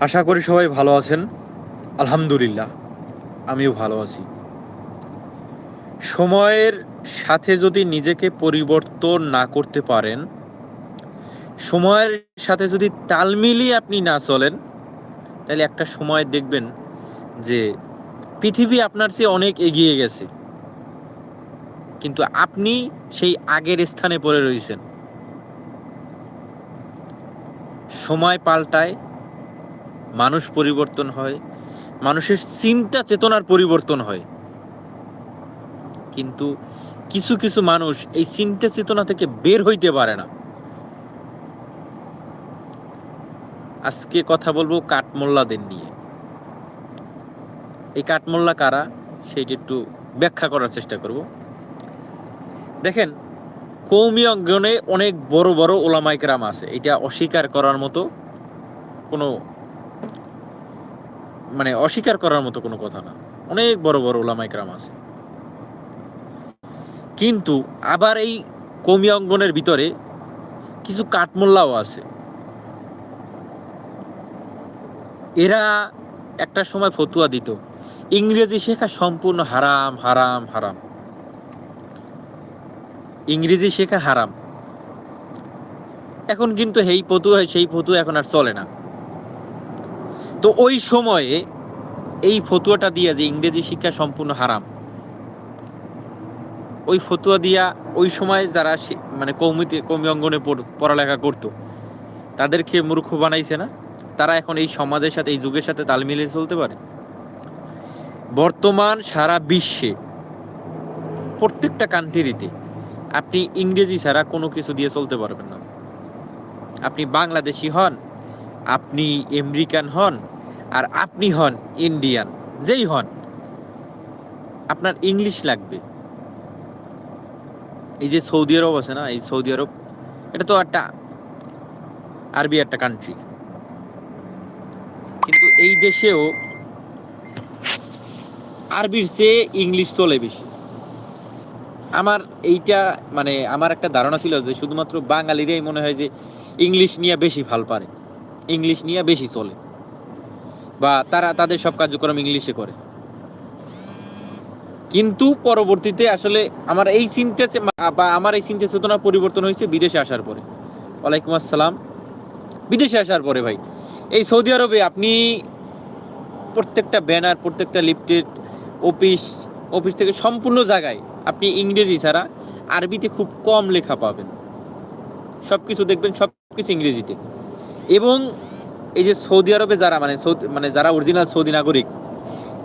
আশা করি সবাই ভালো আছেন। আলহামদুলিল্লাহ, আমিও ভালো আছি। সময়ের সাথে যদি নিজেকে পরিবর্তন না করতে পারেন, সময়ের সাথে যদি তাল মিলিয়ে আপনি না চলেন, তাহলে একটা সময় দেখবেন যে পৃথিবী আপনার চেয়ে অনেক এগিয়ে গেছে। কিন্তু আপনি সেই আগের স্থানে পড়ে রয়েছেন। সময় পাল্টায় মানুষ পরিবর্তন হয়, মানুষের চিন্তা চেতনার পরিবর্তন হয়। কিন্তু কিছু কিছু মানুষ এই চিন্তা চেতনা থেকে বের হইতে পারে না। আজকে কথা বলব কাঠমোল্লাদের নিয়ে। এই কাঠমোল্লা কারা, সেইটা একটু ব্যাখ্যা করার চেষ্টা করব। দেখেন, কৌমি অঙ্গনে অনেক বড় বড় ওলামাইকরাম আছে। এটা অস্বীকার করার মতো কোনো মানে অস্বীকার করার মতো কোনো কথা না। অনেক বড় বড় ওলামাইকরাম আছে। কিন্তু আবার এই কৌমি অঙ্গনের ভিতরে কিছু কাঠমোল্লাও আছে। এরা একটা সময় ফতুয়া দিত। ইংরেজি শেখা সম্পূর্ণ হারাম হারাম হারাম। ইংরেজি শেখা হারাম। এখন কিন্তু এই ফতুয়া, সেই ফতুয়া এখন আর চলে না। তো ওই সময়ে এই ফতুয়াটা দিয়া যে ইংরেজি শিক্ষা সম্পূর্ণ হারাম, ওই ফতুয়া দিয়া ওই সময় যারা মানে কৌমিতে, কৌমি অঙ্গনে পড়- পড়ালেখা করতো, তাদেরকে মূর্খ বানাইছে না? তারা এখন এই সমাজের সাথে, এই যুগের সাথে তাল মিলিয়ে চলতে পারে? বর্তমান সারা বিশ্বে, প্রত্যেকটা কান্ট্রিতে আপনি ইংরেজি ছাড়া কোনো কিছু দিয়ে চলতে পারবেন না। আপনি বাংলাদেশি হন, আপনি আমেরিকান হন আর আপনি হন ইন্ডিয়ান, যেই হন, আপনার ইংলিশ লাগবে। এই যে সৌদি আরব আছে না, এই সৌদি আরব, এটা তো একটা আরবি একটা কান্ট্রি কিন্তু এই দেশেও আরবির চেয়ে ইংলিশ চলে বেশি। আমার এইটা মানে আমার একটা ধারণা ছিল যে শুধুমাত্র বাঙালিরাই মনে হয় যে ইংলিশ নিয়ে বেশি ভালো পারে। ইংলিশ নিয়ে বেশি চলে। বা তারা তাদের সব কার্যক্রম ইংলিশে করে। কিন্তু পরবর্তীতে আসলে আমার এই চিন্তা বা আমার এই চিন্তা চেতনা পরিবর্তন হয়েছে, বিদেশে আসার পরে। ওয়ালাইকুম আসসালাম। বিদেশে আসার পরে ভাই। এই সৌদি আরবে আপনি প্রত্যেকটা ব্যানার, প্রত্যেকটা লিফটেড অফিস অফিস থেকে সম্পূর্ণ জায়গায় আপনি ইংরেজি ছাড়া আরবিতে খুব কম লেখা পাবেন। সব কিছু দেখবেন সব কিছু ইংরেজিতে। এবং এই যে সৌদি আরবে যারা মানে মানে যারা অরিজিনাল সৌদি নাগরিক,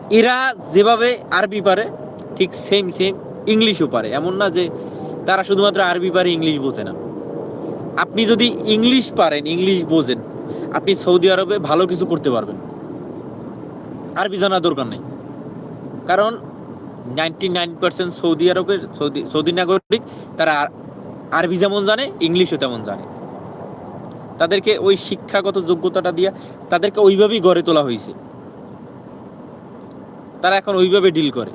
এরা যেভাবে আরবি পারে, ঠিক সেম সেম ইংলিশও পারে। এমন না যে তারা শুধুমাত্র আরবি পারে ইংলিশ বোঝে না। আপনি যদি ইংলিশ পারেন ইংলিশ বোঝেন, আপনি সৌদি আরবে ভালো কিছু করতে পারবেন। আরবি জানার দরকার নেই। কারণ নাইনটি নাইন পার্সেন্ট সৌদি আরবের, সৌদি সৌদি নাগরিক, তারা আর- আরবি যেমন জানে ইংলিশও তেমন জানে। তাদেরকে ওই শিক্ষাগত যোগ্যতাটা দিয়ে তাদেরকে ওইভাবেই গড়ে তোলা হয়েছে তারা এখন ওইভাবে ডিল করে।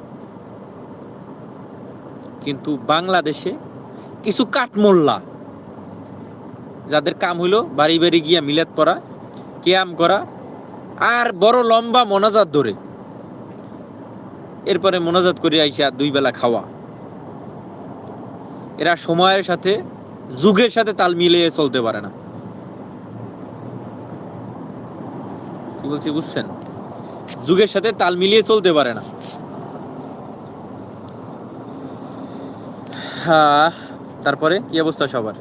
কিন্তু বাংলাদেশে কিছু কাঠমোল্লা, যাদের কাম হইল বাড়ি বাড়ি গিয়া মিলাদ পড়া কেয়াম করা, আর বড় লম্বা মোনাজাত ধরে, এরপরে মোনাজাত করে আইসা দুই বেলা খাওয়া। এরা সময়ের সাথে, যুগের সাথে তাল মিলিয়ে চলতে পারে না। কি বলছি, বুঝছেন? যুগের সাথে তাল মিলিয়ে চলতে পারে না। তারপরে কি অবস্থা সবার?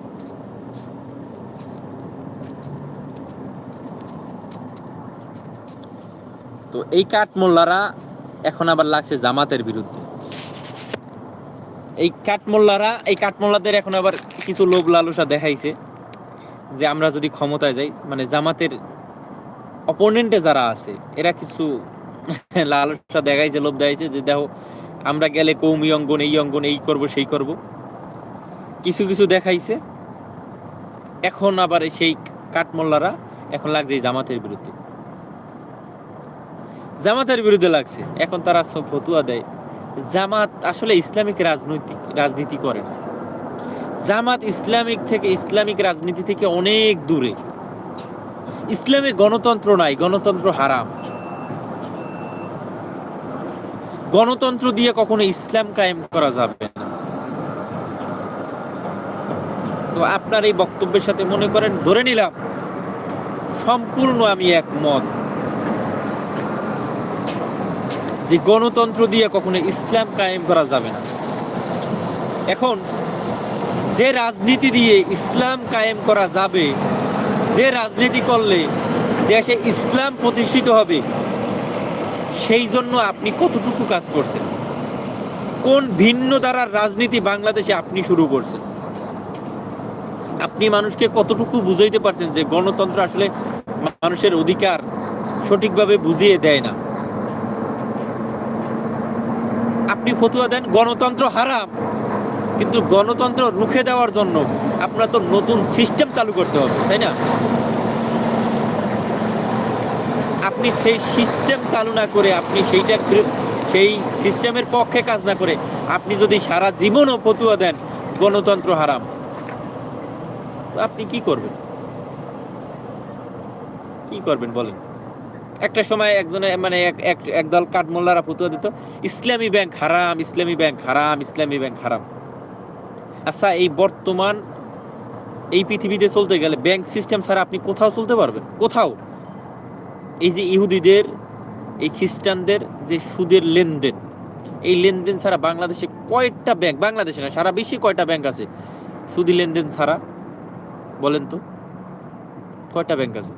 তো এই কাঠমোল্লারা এখন আবার লাগছে জামাতের বিরুদ্ধে। এই কাঠমোল্লারা, এই কাঠমোল্লাদের এখন আবার কিছু লোভ লালসা দেখাইছে যে আমরা যদি ক্ষমতায় যাই মানে জামাতের অপোনেন্টে যারা আছে, এরা কিছু লালসা দেখাইছে, লোভ দেখাইছে যে দেখো, আমরা গেলে কৌমি অঙ্গন, এই অঙ্গন, এই করব, সেই করব। কিছু কিছু দেখাইছে। এখন আবার সেই কাঠমোল্লারা এখন লাগছে জামাতের বিরুদ্ধে। জামাতের বিরুদ্ধে লাগছে। এখন তারা সব ফতুয়া দেয়। জামাত আসলে ইসলামিক রাজনৈতিক, রাজনীতি করে না। জামাত ইসলামিক থেকে, ইসলামিক রাজনীতি থেকে অনেক দূরে। ইসলামে গণতন্ত্র নাই, গণতন্ত্র হারাম। গণতন্ত্র দিয়ে কখনো ইসলাম কায়েম করা যাবে না। তো আপনার এই বক্তব্যের সাথে মনে করেন, ধরে নিলাম, সম্পূর্ণ আমি একমত যে গণতন্ত্র দিয়ে কখনো ইসলাম কায়েম করা যাবে না। এখন, যে রাজনীতি দিয়ে ইসলাম কায়েম করা যাবে যে রাজনীতি করলে দেশে ইসলাম প্রতিষ্ঠিত হবে, সেই জন্য আপনি কতটুকু কাজ করছেন? কোন ভিন্ন ধারার রাজনীতি বাংলাদেশে আপনি শুরু করছেন? আপনি মানুষকে কতটুকু বুঝাইতে পারছেন যে গণতন্ত্র আসলে মানুষের অধিকার সঠিকভাবে বুঝিয়ে দেয় না? আপনি ফতুয়া দেন, গণতন্ত্র হারাম, কিন্তু গণতন্ত্র রুখে দেওয়ার জন্য আপনার তো নতুন সিস্টেম চালু করতে হবে, তাই না? আপনি সেই সিস্টেম চালু না করে, আপনি সেইটা সেই সিস্টেমের পক্ষে কাজ না করে, আপনি যদি সারা জীবনও ফতুয়া দেন, গণতন্ত্র হারাম। তো আপনি কি করবেন? কি করবেন বলেন? একটা সময় একজনে মানে এক, এক- একদল কাঠমোল্লারা ফতুয়া দিত, ইসলামী ব্যাংক হারাম, ইসলামী ব্যাংক হারাম, ইসলামী ব্যাংক হারাম। আচ্ছা এই বর্তমান এই পৃথিবীতে চলতে গেলে ব্যাংক সিস্টেম ছাড়া আপনি কোথাও চলতে পারবেন? কোথাও? এই যে ইহুদিদের, এই খ্রিস্টানদের যে সুদের লেনদেন, এই লেনদেন ছাড়া বাংলাদেশে কয়েকটা ব্যাংক বাংলাদেশে না, সারা বিশ্বে কয়টা ব্যাংক আছে? সুদি লেনদেন ছাড়া, বলেন তো, কয়টা ব্যাংক আছে?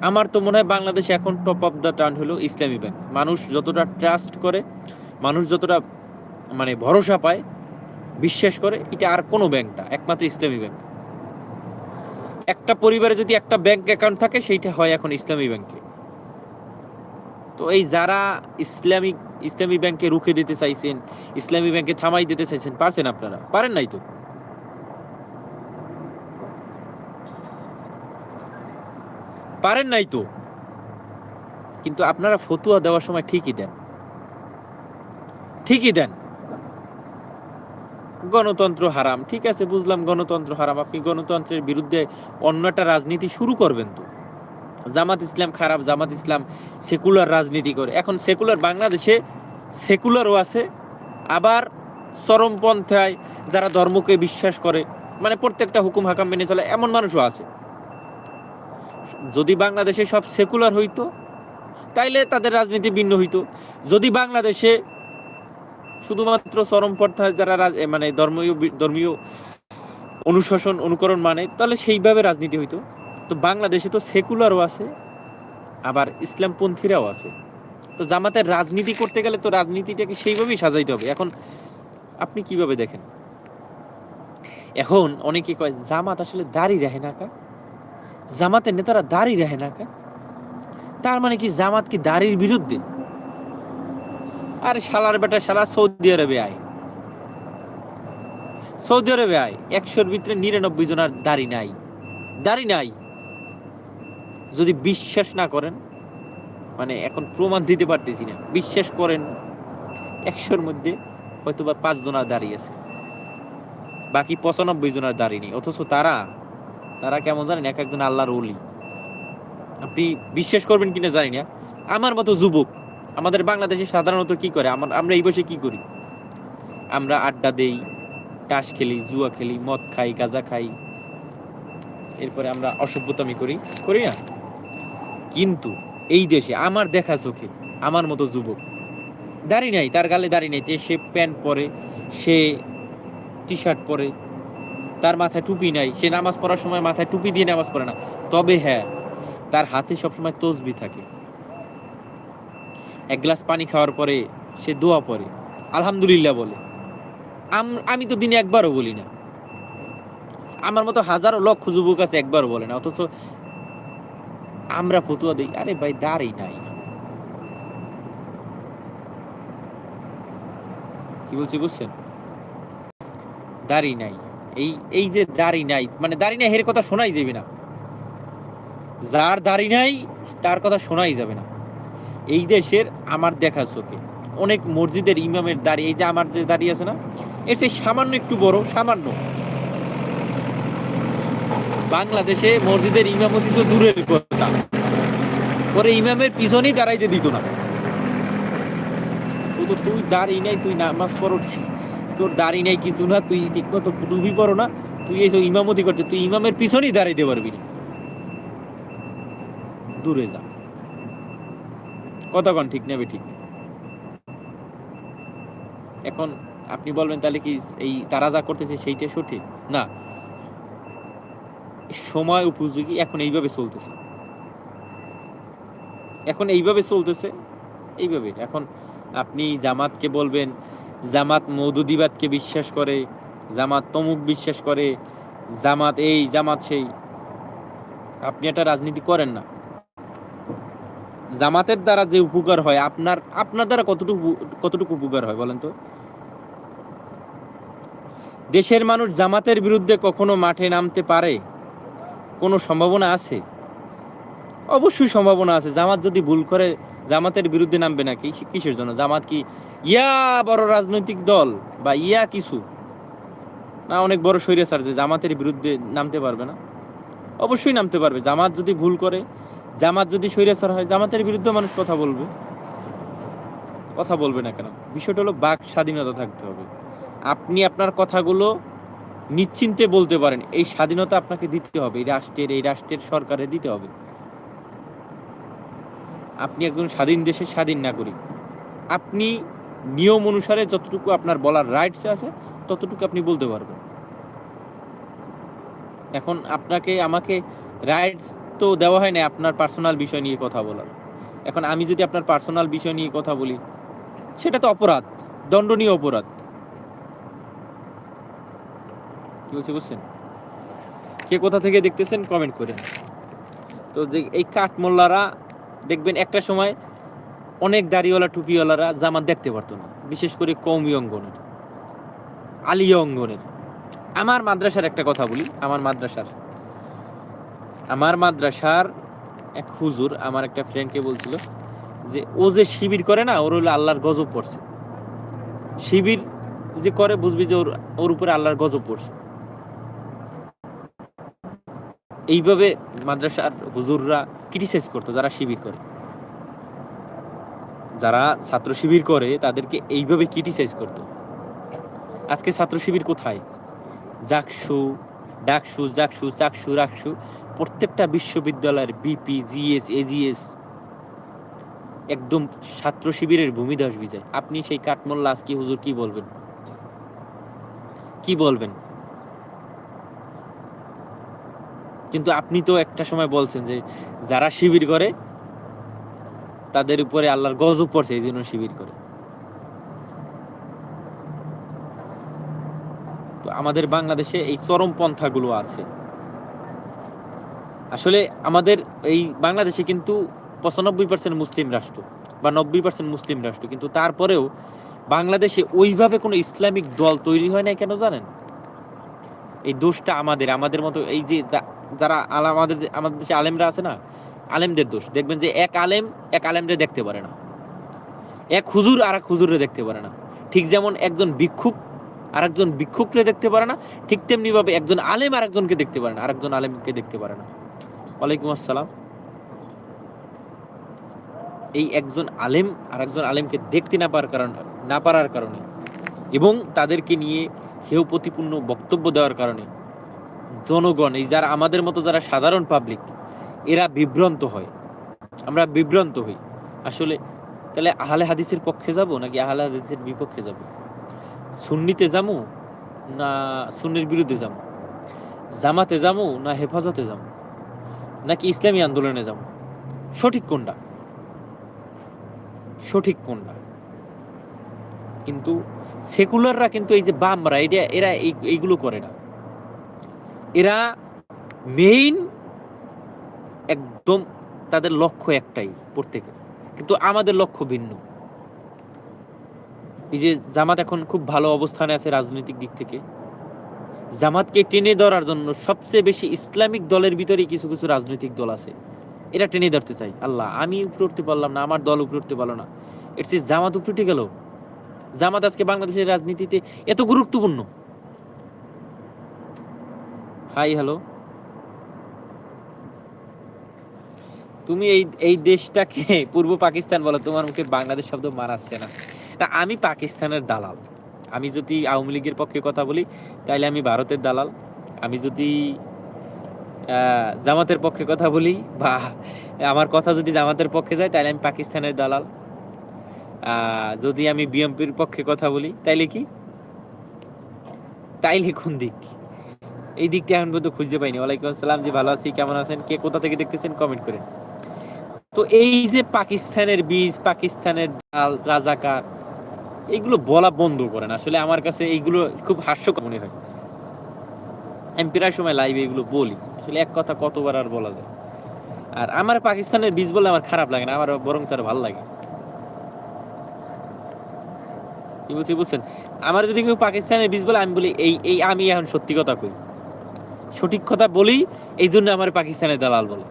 আমার তো মনে হয় বাংলাদেশে এখন টপ অফ দ্য টার্ন হলো ইসলামী ব্যাংক মানুষ যতটা ট্রাস্ট করে, মানুষ যতটা মানে ভরসা পায় বিশ্বাস করে, এটা আর কোনো ব্যাংক না, একমাত্র ইসলামী ব্যাংক একটা পরিবারে যদি একটা ব্যাংক অ্যাকাউন্ট থাকে, সেইটা হয় এখন ইসলামী ব্যাংকে তো এই যারা ইসলামিক ইসলামী ব্যাংকে রুখে দিতে চাইছেন, ইসলামী ব্যাংকে থামাই দিতে চাইছেন, পারছেন আপনারা? পারেন নাই তো? পারেন নাই তো? কিন্তু আপনারা ফতুয়া দেওয়ার সময় ঠিকই দেন। ঠিকই দেন। গণতন্ত্র হারাম। ঠিক আছে, বুঝলাম গণতন্ত্র হারাম। আপনি গণতন্ত্রের বিরুদ্ধে অন্য একটা রাজনীতি শুরু করবেন তো। জামাত ইসলাম খারাপ, জামাত ইসলাম সেকুলার রাজনীতি করে। এখন সেকুলার বাংলাদেশে সেকুলারও আছে, আবার চরমপন্থায় যারা ধর্মকে বিশ্বাস করে মানে প্রত্যেকটা হুকুম হাকাম মেনে চলে, এমন মানুষও আছে। যদি বাংলাদেশে সব সেকুলার হইতো, তাইলে তাদের রাজনীতি ভিন্ন হইতো। যদি বাংলাদেশে শুধুমাত্র চরমপন্থায় যারা মানে ধর্মীয় ধর্মীয় অনুশাসন, অনুকরণ মানে তাহলে সেইভাবে রাজনীতি হইতো। তো বাংলাদেশে তো সেকুলারও আছে, আবার ইসলামপন্থীরাও আছে। তো জামাতের রাজনীতি করতে গেলে তো রাজনীতিটাকে সেইভাবেই সাজাইতে হবে। এখন আপনি কীভাবে দেখেন? এখন অনেকে কয়, জামাত আসলে দাড়ি রাখে না কা? জামাতের নেতারা দাড়ি রাখে না কা? তার মানে কি জামাত কি দাড়ির বিরুদ্ধে? আরে শালার বেটা শালা সৌদি আরবে আয়। সৌদি আরবে আয়, একশোর ভিতরে নিরানব্বই জনের দাড়ি নাই। দাড়ি নাই। যদি বিশ্বাস না করেন মানে এখন প্রমাণ দিতে পারতেছি না, বিশ্বাস করেন, একশোর মধ্যে হয়তো বা পাঁচ জনের দাঁড়িয়ে আছে। বাকি পঁচানব্বই জনের দাঁড়িয়ে নেই, অথচ তারা তারা কেমন জানেন, এক একজন আল্লাহর ওলি। আপনি বিশ্বাস করবেন কিনা জানি না। আমার মতো যুবক আমাদের বাংলাদেশে সাধারণত কি করে? আমার, আমরা এই বসে কি করি? আমরা আড্ডা দেই টাস খেলি, জুয়া খেলি, মদ খাই, গাঁজা খাই। এরপরে আমরা অসভ্যতামি করি। করি না? কিন্তু এই দেশে আমার দেখা চোখে, আমার মতো যুবক, দাড়ি নাই, তার গালে দাড়ি নাই সে প্যান্ট পরে, সে টি শার্ট পরে, তার মাথায় টুপি নাই, সে নামাজ পড়ার সময় মাথায় টুপি দিয়ে নামাজ পড়ে না। তবে হ্যাঁ তার হাতে সবসময় তসবি থাকে। এক গ্লাস পানি খাওয়ার পরে সে দোয়া পড়ে, আলহামদুলিল্লাহ বলে। আমি তো দিনে একবারও বলি না। আমার মতো হাজারো লক্ষ যুবক আছে একবারও বলে না, অথচ আমরা ফতুয়া দিই, আরে ভাই দাঁড়ি নাই। কি বলছি বুঝছেন? দাড়ি নাই। এই এই যে দাড়ি নাই মানে দাড়ি নাই, এর কথা শোনাই যাবে না। যার দাড়ি নাই, তার কথা শোনাই যাবে না। এই দেশের আমার দেখা চোখে। অনেক মসজিদের ইমামের দাড়ি, এই যে আমার যে দাড়ি আছে না, এর সেই সামান্য একটু বড়, সামান্য। বাংলাদেশে মসজিদের ইমামতি তো দূরের কথা। পরে ইমামের পিছনেই দাঁড়াইতে দিত না। তো তুই দাঁড়িয়ে নাই, তুই নামাজ পড়ো তোর দাঁড়িয়ে নাই কিছু না, তুই ঠিক মতো ডুবি পড়ো না। তুই এইসব ইমামতি করছে তুই ইমামের পিছনেই দাঁড়াইতে পারবি না। দূরে যা। কতক্ষণ ঠিক নেবে ঠিক? এখন আপনি বলবেন তাহলে কি এই তারা যা করতেছে সেইটা সঠিক? না। সময় উপযোগী এখন এইভাবে চলতেছে। এখন এইভাবে চলতেছে, এইভাবে। এখন আপনি জামাতকে বলবেন, জামাত মৌদুদিবাদকে বিশ্বাস করে, জামাত তমুক বিশ্বাস করে, জামাত এই, জামাত সেই। আপনি একটা রাজনীতি করেন না। জামাতের দ্বারা যে উপকার হয়, আপনার আপনার দ্বারা কতটুকু কতটুকু উপকার হয় বলেন তো? দেশের মানুষ জামাতের বিরুদ্ধে কখনো মাঠে নামতে পারে? কোনো সম্ভাবনা আছে? অবশ্যই সম্ভাবনা আছে। জামাত যদি ভুল করে, জামাতের বিরুদ্ধে নামবে না কি, কিসের জন্য? জামাত কি ইয়া বড় রাজনৈতিক দল বা ইয়া কিছু? না, অনেক বড় স্বৈরাচার যে জামাতের বিরুদ্ধে নামতে পারবে না? অবশ্যই নামতে পারবে। জামাত যদি ভুল করে জামাত যদি স্বৈরাচার হয়, জামাতের বিরুদ্ধে মানুষ কথা বলবে। কথা বলবে না কেন? বিষয়টা হলো বাক স্বাধীনতা থাকতে হবে। আপনি আপনার কথাগুলো নিশ্চিন্তে বলতে পারেন, এই স্বাধীনতা আপনাকে দিতে হবে, এই রাষ্ট্রের এই রাষ্ট্রের সরকারে দিতে হবে। আপনি একজন স্বাধীন দেশের স্বাধীন নাগরিক। আপনি নিয়ম অনুসারে যতটুকু আপনার বলার রাইটস আছে, ততটুকু আপনি বলতে পারবেন। এখন আপনাকে, আমাকে রাইটস তো দেওয়া হয় না আপনার পার্সোনাল বিষয় নিয়ে কথা বলার। এখন আমি যদি আপনার পার্সোনাল বিষয় নিয়ে কথা বলি, সেটা তো অপরাধ, দণ্ডনীয় অপরাধ। কি বলছে বুঝছেন? কে কোথা থেকে দেখতেছেন কমেন্ট করেন। তো যে এই কাঠমোল্লারা দেখবেন একটা সময় অনেক দাড়িওয়ালা, টুপিওয়ালারা জামাত দেখতে পারতো না, বিশেষ করে কৌমি অঙ্গনের, আলিয়া অঙ্গনের। আমার মাদ্রাসার একটা কথা বলি, আমার মাদ্রাসার। আমার মাদ্রাসার এক হুজুর, আমার একটা ফ্রেন্ডকে বলছিল যে, ও যে শিবির করে না, ওর হলো আল্লাহর গজব পড়ছে। শিবির যে করে, বুঝবি যে ওর ওর উপরে আল্লাহর গজব পড়ছে। এইভাবে মাদ্রাসার হুজুররা ক্রিটিসাইজ করতো, যারা শিবির করে। যারা ছাত্র শিবির করে, তাদেরকে এইভাবে ক্রিটিসাইজ করতো। আজকে ছাত্র শিবির কোথায়? জাকসু ডাকসু জাকসু চাকসু রাকসু প্রত্যেকটা বিশ্ববিদ্যালয়ের বিপি, জিএস, এজিএস একদম ছাত্র শিবিরের ভূমিদাস বিজয়। আপনি সেই কাঠমোল্লা আজকে হুজুর কি বলবেন? কি বলবেন? কিন্তু আপনি তো একটা সময় বলছেন যে যারা শিবির করে, তাদের উপরে আল্লাহর গজব পড়ছে, এই জন্য শিবির করে। তো আমাদের বাংলাদেশে এই চরম পন্থাগুলো আছে। আসলে আমাদের এই বাংলাদেশে কিন্তু পঁচানব্বই পার্সেন্ট মুসলিম রাষ্ট্র বা নব্বই পার্সেন্ট মুসলিম রাষ্ট্র, কিন্তু তারপরেও বাংলাদেশে ওইভাবে কোনো ইসলামিক দল তৈরি হয় নাই কেন জানেন? এই দোষটা আমাদের আমাদের মতো এই যে যারা আমাদের আমাদের দেশে আলেমরা আছে না, আলেমদের দোষ। দেখবেন যে এক আলেম এক আলেমরে দেখতে পারে না। এক হুজুর আর এক হুজুরে দেখতে পারে না। ঠিক যেমন একজন ভিক্ষুক আর একজন ভিক্ষুকরে দেখতে পারে না, ঠিক তেমনিভাবে একজন আলেম আর একজনকে দেখতে পারে না আর একজন আলেমকে দেখতে পারে না। ওয়ালাইকুম আসসালাম। এই একজন আলেম আর একজন আলেমকে দেখতে না পারার কারণে না পারার কারণে এবং তাদেরকে নিয়ে হেয় প্রতিপূর্ণ বক্তব্য দেওয়ার কারণে জনগণ, এই যারা আমাদের মতো যারা সাধারণ পাবলিক এরা বিভ্রান্ত হয়। আমরা বিভ্রান্ত হই। আসলে তাহলে আহলে হাদিসের পক্ষে যাব নাকি আহলে হাদিসের বিপক্ষে যাব? সুন্নিতে যাব না সুন্নির বিরুদ্ধে যাব জামাতে যাব না হেফাজতে যাব নাকি ইসলামী আন্দোলনে যাব? সঠিক কোনটা? সঠিক কোনটা? কিন্তু সেকুলাররা কিন্তু এই যে বামরা এটা এরা এই- এইগুলো করে না। এরা মেইন একদম তাদের লক্ষ্য একটাই প্রত্যেকের। কিন্তু আমাদের লক্ষ্য ভিন্ন। এই যে জামাত এখন খুব ভালো অবস্থানে আছে রাজনৈতিক দিক থেকে। জামাতকে টেনে ধরার জন্য সবচেয়ে বেশি ইসলামিক দলের ভিতরে কিছু কিছু রাজনৈতিক দল আছে। এরা টেনে ধরতে চাই আল্লাহ, আমি উপরে উঠতে পারলাম না, আমার দল উপরে উঠতে পারল না। এর চেয়ে জামাত উপরে উঠে গেল। জামাত আজকে বাংলাদেশের রাজনীতিতে এত গুরুত্বপূর্ণ। Hi, hello. তুমি এই এই দেশটাকে পূর্ব পাকিস্তান বলো, তোমার মুখে বাংলাদেশ শব্দ মারাচ্ছে না, আমি পাকিস্তানের দালাল। আমি যদি আওয়ামী লীগের পক্ষে কথা বলি তাহলে আমি ভারতের দালাল। আমি যদি জামাতের পক্ষে কথা বলি বা আমার কথা যদি জামাতের পক্ষে যায় তাহলে আমি পাকিস্তানের দালাল। যদি আমি বিএমপির পক্ষে কথা বলি, তাইলে কি? তাইলে কোন দিক? এই দিকটা এখন পর্যন্ত খুঁজে পাইনি। ওয়ালাইকুম আসসালাম জি, ভালো আছি, কেমন আছেন? কে কোথা থেকে দেখতেছেন কমেন্ট করেন। তো এই যে পাকিস্তানের বীজ, পাকিস্তানের ডাল রাজাকার এইগুলো বলা বন্ধ করেন। আসলে আমার কাছে এইগুলো খুব হাস্যকর মনে হয়। আমি প্রায় সময় লাইভে এগুলো বলি। আসলে এক কথা কতবার আর বলা যায়। আর আমার পাকিস্তানের বীজ বলে আমার খারাপ লাগে না, আমার বরং স্যার ভালো লাগে। কি বলছি, বুঝছেন? আমার যদি কেউ পাকিস্তানের বীজ বলে, আমি বলি, এই এই আমি এখন সত্যি কথা কই। সঠিক কথা বলি, এই জন্য আমার পাকিস্তানের দালাল বলে।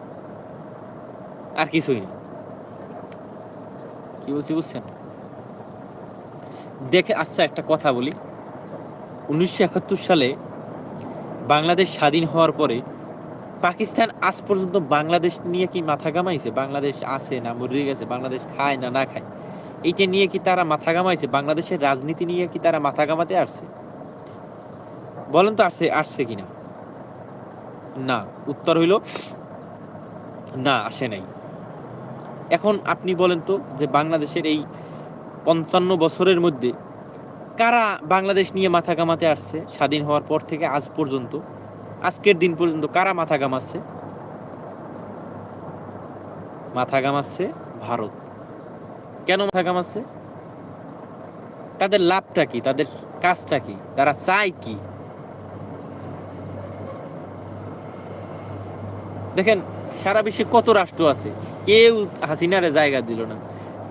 আর কিছুই না। কি বলছি, বুঝছেন? দেখে আচ্ছা একটা কথা বলি। উনিশশো একাত্তর সালে বাংলাদেশ স্বাধীন হওয়ার পরে পাকিস্তান আজ পর্যন্ত বাংলাদেশ নিয়ে কি মাথা ঘামাইছে? বাংলাদেশ আছে না মরে গেছে? বাংলাদেশ খায় না না খায়? এইটা নিয়ে কি তারা মাথা ঘামাইছে? বাংলাদেশের রাজনীতি নিয়ে কি তারা মাথা ঘামাতে আসছে? বলেন তো আসছে আসছে কিনা? না। উত্তর হইল, না, আসে নাই। এখন আপনি বলেন তো যে বাংলাদেশের এই পঞ্চান্ন বছরের মধ্যে কারা বাংলাদেশ নিয়ে মাথা ঘামাতে আসছে, স্বাধীন হওয়ার পর থেকে আজ পর্যন্ত, আজকের দিন পর্যন্ত কারা মাথা ঘামাচ্ছে? মাথা ঘামাচ্ছে ভারত। কেন মাথা কামাচ্ছে তাদের লাভটা কি? তাদের কাজটা কি? তারা চায় কি? দেখেন, সারা বিশ্বে কত রাষ্ট্র আছে? কেউ হাসিনারে জায়গা দিল না।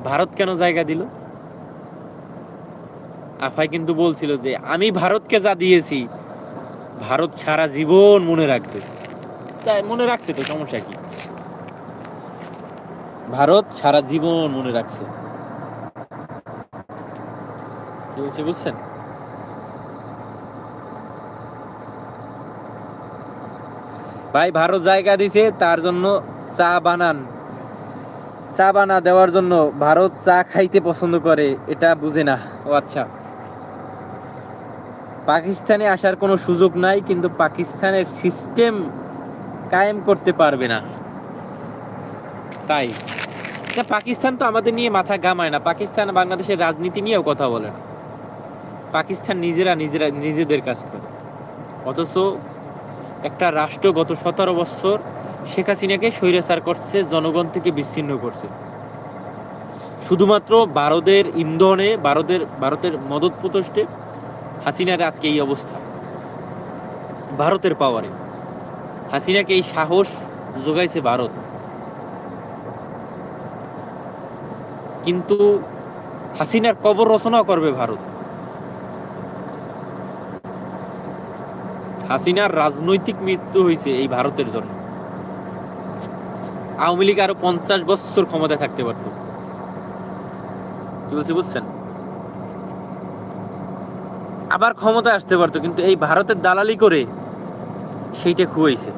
ভারত কেন জায়গা দিল? আফাই কিন্তু বলছিল যে, আমি ভারতকে যা দিয়েছি, ভারত সারা জীবন মনে রাখবে। তাই মনে রাখছে তো, সমস্যা কি? ভারত সারা জীবন মনে রাখছে। কি বলছে, বুঝছেন? ভাই, ভারত জায়গা দিছে, তার জন্য চা বানান। চা বানা দেওয়ার জন্য ভারত চা খাইতে পছন্দ করে, এটা বুঝে না। ও আচ্ছা। পাকিস্তানে আসার কোনো সুযোগ নাই, কিন্তু পাকিস্তানের সিস্টেম কায়েম করতে পারবে না। তাই। পাকিস্তান তো আমাদের নিয়ে মাথা গামায় না। পাকিস্তান বাংলাদেশের রাজনীতি নিয়েও কথা বলে না। পাকিস্তান নিজেরা নিজেরা নিজেদের কাজ করে। অথচ একটা রাষ্ট্র গত সতেরো বছর শেখ হাসিনাকে স্বৈরাচার করছে, জনগণ থেকে বিচ্ছিন্ন করছে। শুধুমাত্র ভারতের ইন্ধনে, ভারতের ভারতের মদত প্রতষ্টে হাসিনার আজকে এই অবস্থা। ভারতের পাওয়ারে হাসিনাকে এই সাহস যোগাইছে ভারত। কিন্তু হাসিনার কবর রচনা করবে ভারত। হাসিনার রাজনৈতিক মৃত্যু হয়েছে এই ভারতের জন্য। আওয়ামী লীগ আরও পঞ্চাশ বছর ক্ষমতায় থাকতে পারত। কি বলছি, বুঝছেন? আবার ক্ষমতায় আসতে পারতো, কিন্তু এই ভারতের দালালি করে সেইটা খুয়াইছে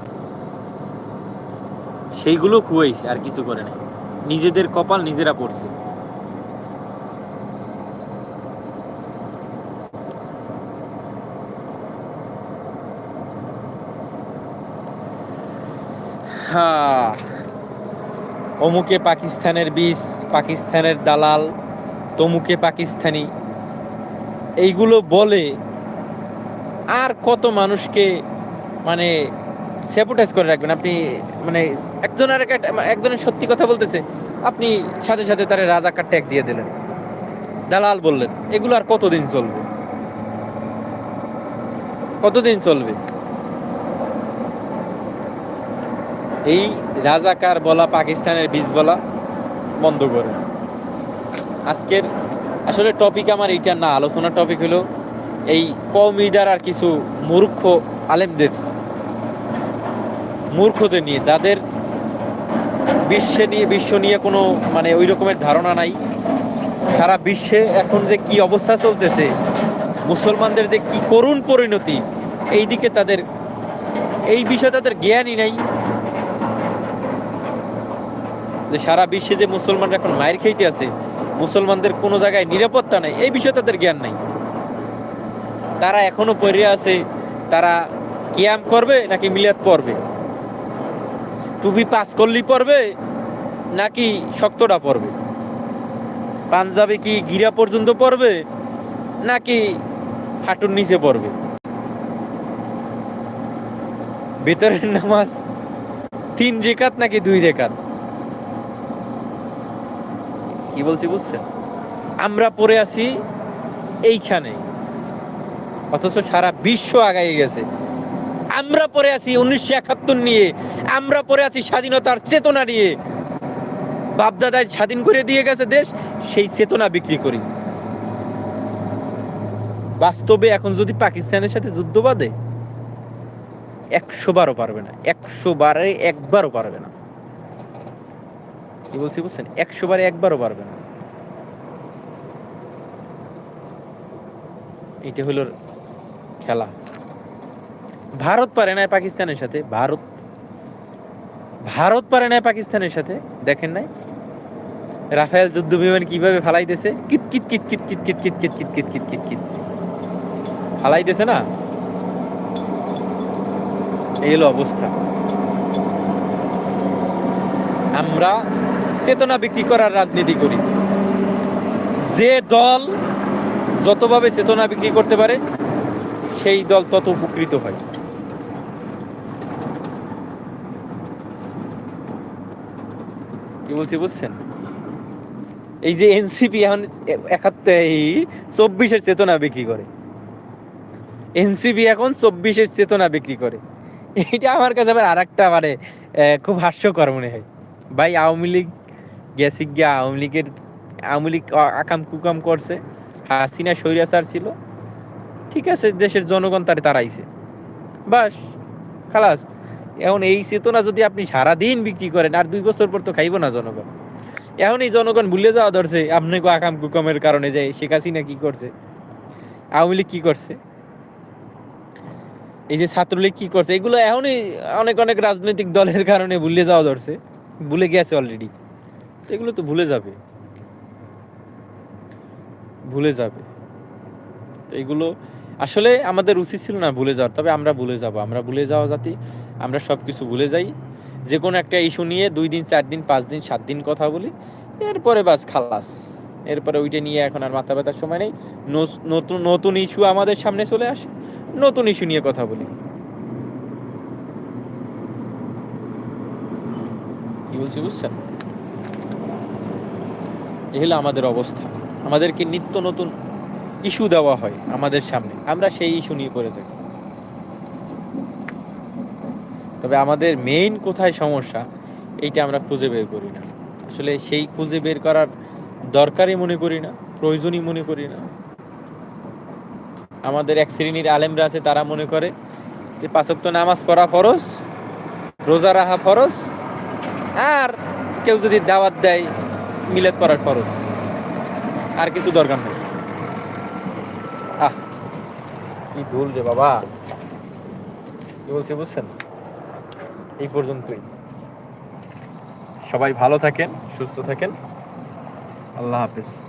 সেইগুলো খুয়াইছে আর কিছু করে নাই। নিজেদের কপাল নিজেরা পড়ছে। অমুকে পাকিস্তানের বীজ পাকিস্তানের দালাল, তমুকে পাকিস্তানি। এইগুলো বলে আর কত মানুষকে মানে স্যাপোটাইজ করে রাখবেন? আপনি মানে একজন আর একটা- একজনের সত্যি কথা বলতেছে, আপনি সাথে সাথে তার রাজাকার ট্যাগ দিয়ে দিলেন। দালাল বললেন, এগুলো আর কতদিন চলবে? কতদিন চলবে? এই রাজাকার বলা পাকিস্তানের বীজ বলা বন্ধ করে। আজকের আসলে টপিক আমার এইটা না, আলোচনার টপিক হলো এই কৌমিদার আর কিছু মূর্খ আলেমদের, মূর্খদের নিয়ে। তাদের বিশ্বে নিয়ে, বিশ্ব নিয়ে কোনো মানে ওই রকমের ধারণা নাই। সারা বিশ্বে এখন যে কি অবস্থা চলতেছে, মুসলমানদের যে কি করুণ পরিণতি এই দিকে তাদের, এই বিষয়ে তাদের জ্ঞানই নাই। যে সারা বিশ্বে যে মুসলমানরা এখন মায়ের খেইতে আছে মুসলমানদের কোনো জায়গায় নিরাপত্তা নেই, এই বিষয়ে তাদের জ্ঞান নাই। তারা এখনও পড়ে আছে, তারা কিয়াম করবে নাকি মিলাদ পড়বে? টুপি পাস করলি পড়বে নাকি শক্তটা পড়বে? পাঞ্জাবে কি গিরা পর্যন্ত পড়বে নাকি হাঁটুর নিচে পড়বে? ভেতরের নামাজ তিন রেখাত নাকি দুই রেখাত? কি বলছি বুঝছেন? আমরা পড়ে আছি এইখানে। অথচ সারা বিশ্ব আগাই গেছে। আমরা পড়ে আছি উনিশশো একাত্তর নিয়ে। আমরা পড়ে আছি স্বাধীনতার চেতনা নিয়ে। বাপদাদায় স্বাধীন করে দিয়ে গেছে দেশ, সেই চেতনা বিক্রি করি। বাস্তবে এখন যদি পাকিস্তানের সাথে যুদ্ধ বাঁধে, একশো বারও পারবে না। একশো বারে একবারও পারবে না। কি বলছি বুঝছেন একশো বারে একবারও পারবে না এটা হলো খেলা ভারত পারে না পাকিস্তানের সাথে ভারত ভারত পারে না পাকিস্তানের সাথে দেখেন নাই রাফেল যুদ্ধ বিমান কীভাবে ফালাইতেছে কিত কিত কিত কিত কিত কিত কিত কিত কিত কিত কিত কিত কিত ফালাইতেছে না এই হলো অবস্থা আমরা চেতনা বিক্রি করার রাজনীতি করি। যে দল যতভাবে চেতনা বিক্রি করতে পারে, সেই দল তত উপকৃত হয়। কি বলছি, বুঝছেন? এই যে এনসিপি এখন একাত্তর, এই চব্বিশের চেতনা বিক্রি করে। এনসিপি এখন চব্বিশের চেতনা বিক্রি করে। এটা আমার কাছে আবার আর একটা মানে খুব হাস্যকর মনে হয়। ভাই, আওয়ামী লীগ গেছে গিয়া আওয়ামী লীগের, আওয়ামী লীগ আকাম কুকাম করছে। হাসিনা স্বৈরাচার ছিল। ঠিক আছে, দেশের জনগণ তারে তারাইছে বাস, খালাস। এখন এই চেতনা যদি আপনি সারাদিন বিক্রি করেন, আর দুই বছর পর তো খাইব না জনগণ। এখন এই জনগণ ভুলে যাওয়া ধরছে, আপনাকে আকাম কুকামের কারণে যে শেখ হাসিনা কি করছে। আওয়ামী লীগ কি করছে? এই যে ছাত্রলীগ কি করছে, এগুলো এখনই অনেক অনেক রাজনৈতিক দলের কারণে ভুলে যাওয়া ধরছে। ভুলে গেছে অলরেডি এগুলো তো ভুলে যাবে। ভুলে যাবে। তো এগুলো আসলে আমাদের উচিত ছিল না ভুলে যাওয়ার, তবে আমরা ভুলে যাব। আমরা ভুলে যাওয়া জাতি, আমরা সব কিছু ভুলে যাই। যে কোনো একটা ইস্যু নিয়ে দুই দিন, চার দিন, পাঁচ দিন, সাত দিন কথা বলি। এরপরে বাস খালাস। এরপরে ওইটা নিয়ে এখন আর মাথা ব্যথার সময় নেই। নতুন নতুন ইস্যু আমাদের সামনে চলে আসে। নতুন ইস্যু নিয়ে কথা বলি। কি বলছি বুঝছেন? এই হলো আমাদের অবস্থা। আমাদেরকে নিত্য নতুন ইস্যু দেওয়া হয় আমাদের সামনে। আমরা সেই ইস্যু নিয়ে পড়ে থাকি। তবে আমাদের মেইন কোথায় সমস্যা, এইটা আমরা খুঁজে বের করি না। আসলে সেই খুঁজে বের করার দরকারই মনে করি না, প্রয়োজনই মনে করি না। আমাদের এক শ্রেণির আলেমরা আছে, তারা মনে করে যে পাঁচক তো নামাজ পড়া ফরজ, রোজা রাহা ফরজ, আর কেউ যদি দাওয়াত দেয় মিলাদ পড়ার খরচ। আর কিছু দরকার নেই। আহ, কি দোল রে বাবা। কি বলছে বুঝছেন? এই পর্যন্তই। সবাই ভালো থাকেন, সুস্থ থাকেন। আল্লাহ হাফেজ।